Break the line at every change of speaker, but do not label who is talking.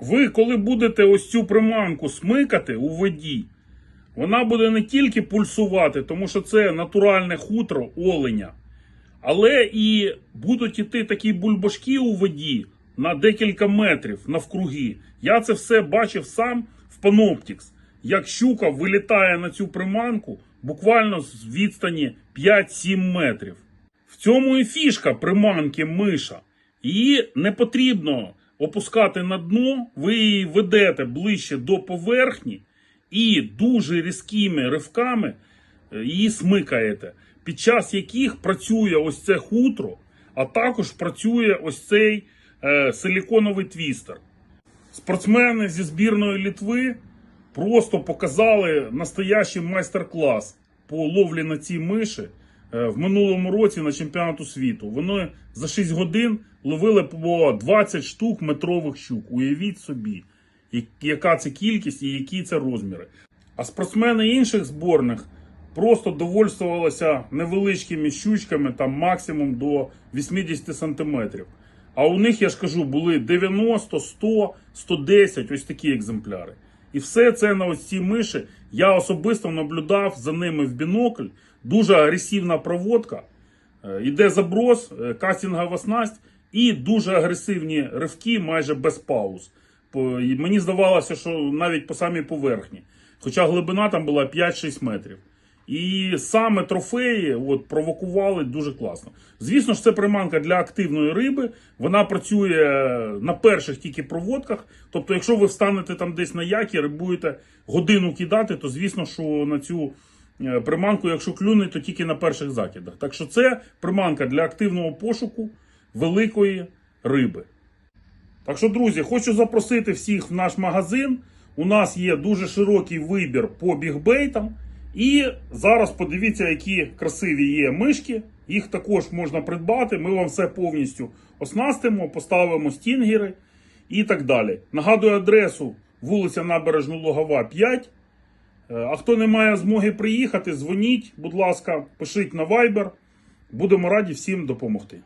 ви, коли будете ось цю приманку смикати у воді, вона буде не тільки пульсувати, тому що це натуральне хутро оленя, але і будуть іти такі бульбашки у воді на декілька метрів навкруги. Я це все бачив сам в Panoptix, як щука вилітає на цю приманку буквально з відстані 5-7 метрів. В цьому і фішка приманки миша. Її не потрібно опускати на дно, ви її ведете ближче до поверхні і дуже різкими ривками е, її смикаєте, під час яких працює ось це хутро, а також працює ось цей е, силіконовий твістер. Спортсмени зі збірної Літви просто показали настоящий майстер-клас по ловлі на ці миші в минулому році на чемпіонату світу. Вони за 6 годин ловили по 20 штук метрових щук. Уявіть собі, яка це кількість і які це розміри. А спортсмени інших зборних просто довольствувалися невеличкими щучками, там максимум до 80 сантиметрів. А у них, я ж кажу, були 90, 100, 110 ось такі екземпляри. І все це на ось ці миші. Я особисто наблюдав за ними в бінокль. Дуже агресивна проводка. Йде Іде заброс, е, кастингова снасть і дуже агресивні ривки майже без пауз. Мені здавалося, що навіть по самій поверхні. Хоча глибина там була 5-6 метрів. І саме трофеї от, провокували дуже класно. Звісно ж, це приманка для активної риби. Вона працює на перших тільки проводках. Тобто, якщо ви встанете там десь на якір і будете годину кидати, то звісно, що на цю е, приманку, якщо клюне, то тільки на перших закидах. Так що це приманка для активного пошуку великої риби. Так що, друзі, хочу запросити всіх в наш магазин. У нас є дуже широкий вибір по бігбейтам. І зараз подивіться, які красиві є мишки. Їх також можна придбати. Ми вам все повністю оснастимо, поставимо стінгери і так далі. Нагадую адресу вулиця Набережно Логова 5. Е, А хто не має змоги приїхати, дзвоніть, будь ласка, пишіть на Viber. Будемо раді всім допомогти.